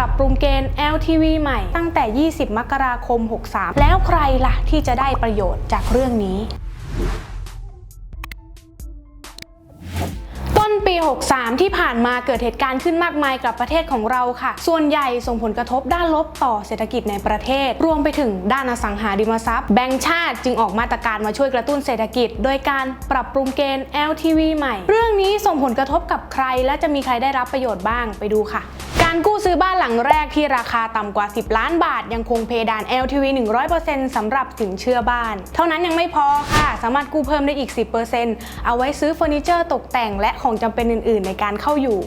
รับปรุงเกณฑ์ LTV ใหม่ ตั้งแต่ 20 มกราคม 63 แล้วใครล่ะที่จะได้ประโยชน์จากเรื่องนี้ต้นปี 63 ที่ผ่านมาเกิดเหตุการณ์ขึ้นมากมายกับประเทศของเราค่ะ ส่วนใหญ่ส่งผลกระทบด้านลบต่อเศรษฐกิจในประเทศ รวมไปถึงด้านอสังหาริมทรัพย์ แบงก์ชาติจึงออกมาตรการมาช่วยกระตุ้นเศรษฐกิจ โดยการปรับปรุงเกณฑ์ LTV ใหม่ เรื่องนี้ส่งผลกระทบกับใคร และจะมีใครได้รับประโยชน์บ้างไปดูค่ะ การกู้ซื้อบ้านหลังแรกที่ราคาต่ำกว่า 10 ล้านบาท ยังคงเพดาน LTV 100%สำหรับสินเชื่อบ้าน เท่านั้นยังไม่พอค่ะ สามารถกู้เพิ่มได้อีก 10%เอาไว้ซื้อเฟอร์นิเจอร์ตกแต่งและของจำเป็นอื่น ๆ ในการเข้าอยู่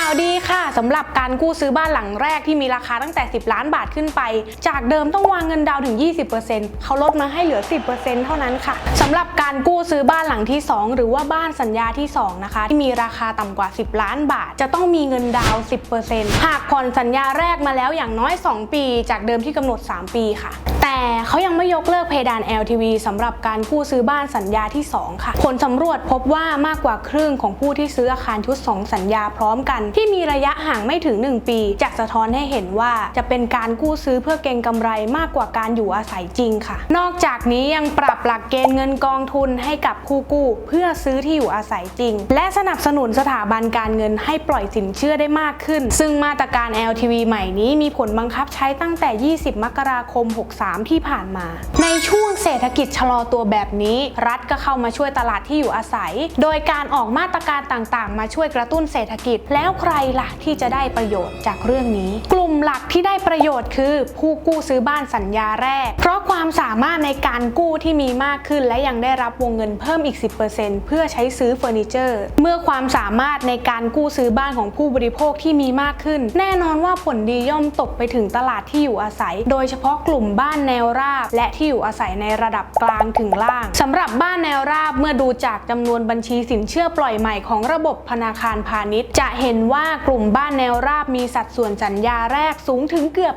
ข่าวดีค่ะสำหรับการกู้ซื้อบ้านหลังแรกที่มีราคาตั้งแต่ 10 ล้านบาทขึ้นไป จากเดิมต้องวางเงินดาวน์ถึง 20%เขาลดมาให้เหลือ 10%เท่านั้นค่ะสำหรับการกู้ซื้อบ้านหลังที่ 2 หรือว่าบ้านสัญญาที่ 2 นะคะ ที่มีราคาต่ำกว่า 10 ล้านบาท จะต้องมีเงินดาวน์10%หากผ่อนสัญญาแรกมาแล้วอย่างน้อย 2 ปี จากเดิมที่กำหนด 3 ปีค่ะแต่เขายังไม่ยกเลิกเพดาน LTV สำหรับการกู้ซื้อบ้านสัญญาที่ 2 ค่ะ ผลสำรวจพบว่ามากกว่าครึ่งของผู้ที่ซื้ออาคารชุด 2 สัญญาพร้อมกัน ที่มีระยะห่างไม่ถึง 1 ปี จะสะท้อนให้เห็นว่าจะเป็นการกู้ซื้อเพื่อเก็งกำไรมากกว่าการอยู่อาศัยจริงค่ะ นอกจากนี้ยังปรับหลักเกณฑ์เงินกองทุนให้กับผู้กู้ เพื่อซื้อที่อยู่อาศัยจริง และสนับสนุนสถาบันการเงินให้ปล่อยสินเชื่อได้มากขึ้น ซึ่งมาตรการ LTV ใหม่นี้มีผลบังคับใช้ตั้งแต่ 20 มกราคม 63ที่ผ่านมา ในช่วงเศรษฐกิจชะลอตัวแบบนี้ รัฐก็เข้ามาช่วยตลาดที่อยู่อาศัย โดยการออกมาตรการต่างๆ มาช่วยกระตุ้นเศรษฐกิจ แล้วใครล่ะที่จะได้ประโยชน์จากเรื่องนี้ กลุ่มหลักที่ได้ประโยชน์คือ ผู้กู้ซื้อบ้านสัญญาแรก เพราะความสามารถในการกู้ที่มีมากขึ้น และยังได้รับวงเงินเพิ่มอีก 10%เพื่อใช้ซื้อเฟอร์นิเจอร์ เมื่อความสามารถในการกู้ซื้อบ้านของผู้บริโภคที่มีมากขึ้น แน่นอนว่าผลดีย่อมตกไปถึงตลาดที่อยู่อาศัย โดยเฉพาะกลุ่มบ้านแนวราบ และที่อยู่อาศัยในระดับกลางถึงล่างสำหรับบ้านแนวราบเมื่อดูจากจำนวนบัญชีสินเชื่อปล่อยใหม่ของระบบธนาคารพาณิชย์ จะเห็นว่ากลุ่มบ้านแนวราบมีสัดส่วนสัญญาแรกสูงถึงเกือบ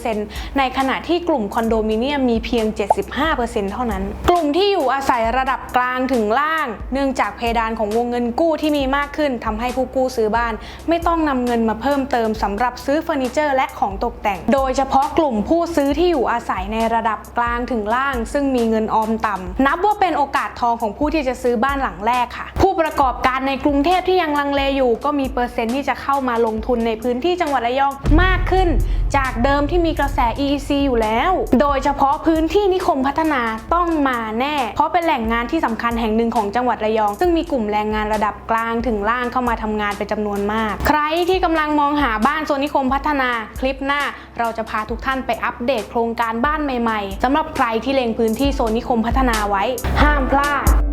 90%ในขณะที่กลุ่มคอนโดมิเนียมมีเพียง 75%เท่านั้น กลุ่มที่อยู่อาศัยระดับกลางถึงล่าง เนื่องจากเพดานของวงเงินกู้ที่มีมากขึ้นทำให้ผู้กู้ซื้อบ้าน ไม่ต้องนำเงินมาเพิ่มเติมสำหรับซื้อเฟอร์นิเจอร์และของตกแต่ง โดยเฉพาะกลุ่มผู้ซื้อที่อยู่อาศัยในระดับกลางถึงล่าง ซึ่งมีเงินออมต่ำนับว่าเป็นโอกาสทองของผู้ที่จะซื้อบ้านหลังแรกค่ะ ผู้ประกอบการในกรุงเทพที่ยังลังเลอยู่ ก็มีเปอร์เซ็นต์ที่จะเข้ามาลงทุนในพื้นที่จังหวัดระยองมากขึ้น จากเดิมที่มีกระแส EEC อยู่แล้ว โดยเฉพาะพื้นที่นิคมพัฒนาต้องมาแน่ เพราะเป็นแหล่งงานที่สำคัญแห่งหนึ่งของจังหวัดระยอง ซึ่งมีกลุ่มแรงงานระดับกลางถึงล่างเข้ามาทำงานเป็นจำนวนมาก ใครที่กำลังมองหาบ้านโซนนิคมพัฒนาคลิปหน้า เราจะพาทุกท่านไปอัปเดตโครงการบ้านใหม่ ๆสำหรับใครที่เล็งพื้นที่โซนนิคมพัฒนาไว้ ห้ามพลาด